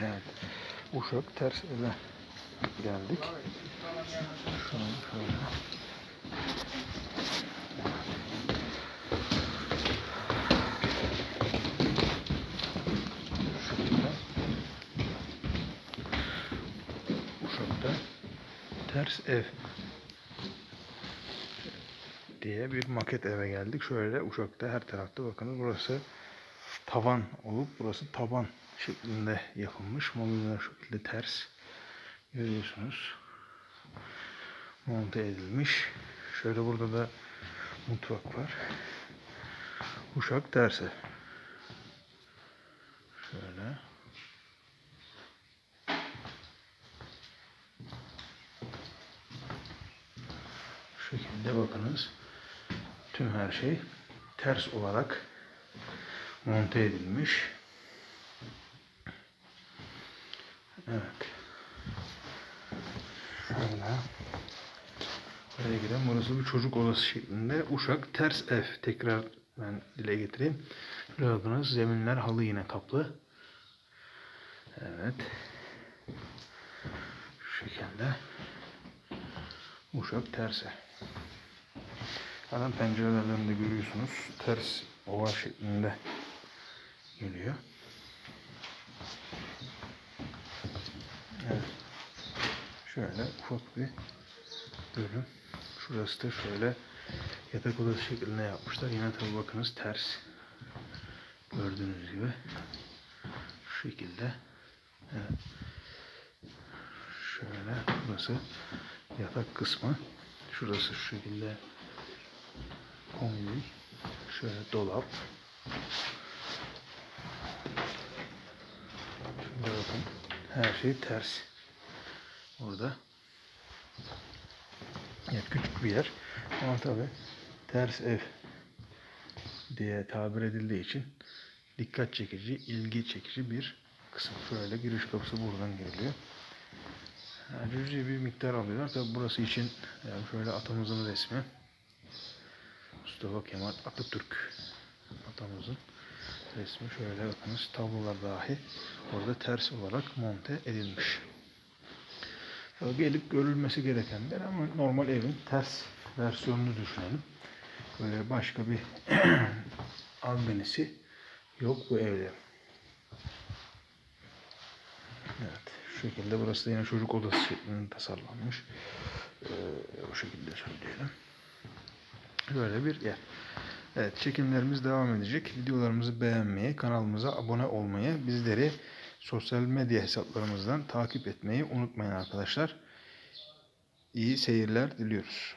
Evet. Uşak ters eve geldik. Şu an şöyle. Ters ev diye bir maket eve geldik. Şöyle Uşak'ta her tarafta bakın burası tavan olup burası taban şeklinde yapılmış. Mobilyalar şu şekilde ters. Görüyorsunuz. Monte edilmiş. Şöyle burada da mutfak var. Uşak tersi. Şöyle. Şu şekilde bakınız. Tüm her şey ters olarak monte edilmiş. Evet. Şöyle. Buraya gidelim. Burası bir çocuk odası şeklinde. Uşak ters ev. Tekrar ben dile getireyim. Bakınız. Zeminler halı yine kaplı. Evet. Şu şekilde. Uşak ters ev. Adam pencerelerinde görüyorsunuz. Ters oval şeklinde geliyor. Evet. Şöyle ufak bir bölüm. Şurası da şöyle yatak odası şeklinde yapmışlar. Yine tabi bakınız ters. Gördüğünüz gibi. Şu şekilde. Evet. Şöyle burası yatak kısmı. Şurası şu şekilde kombi. Şöyle dolap. Şurada bakın. Her şey ters. Burada. Evet küçük bir yer. Ama tabi ters ev diye tabir edildiği için dikkat çekici, ilgi çekici bir kısım. Şöyle giriş kapısı buradan giriliyor. Yani cüzi bir miktar alıyorlar. Tabi burası için yani şöyle atamızın resmi. Mustafa Kemal Atatürk atamızın resmi şöyle bakınız tablolar dahi orada ters olarak monte edilmiş. Gelip görülmesi gerekenler ama normal evin ters versiyonunu düşünelim. Böyle başka bir albenisi yok bu evde. Evet, şu şekilde burası da yine çocuk odası şeklinde tasarlanmış. Ee, o şekilde söyleyelim. Böyle bir yer. Evet çekimlerimiz devam edecek. Videolarımızı beğenmeyi, kanalımıza abone olmayı, bizleri sosyal medya hesaplarımızdan takip etmeyi unutmayın arkadaşlar. İyi seyirler diliyoruz.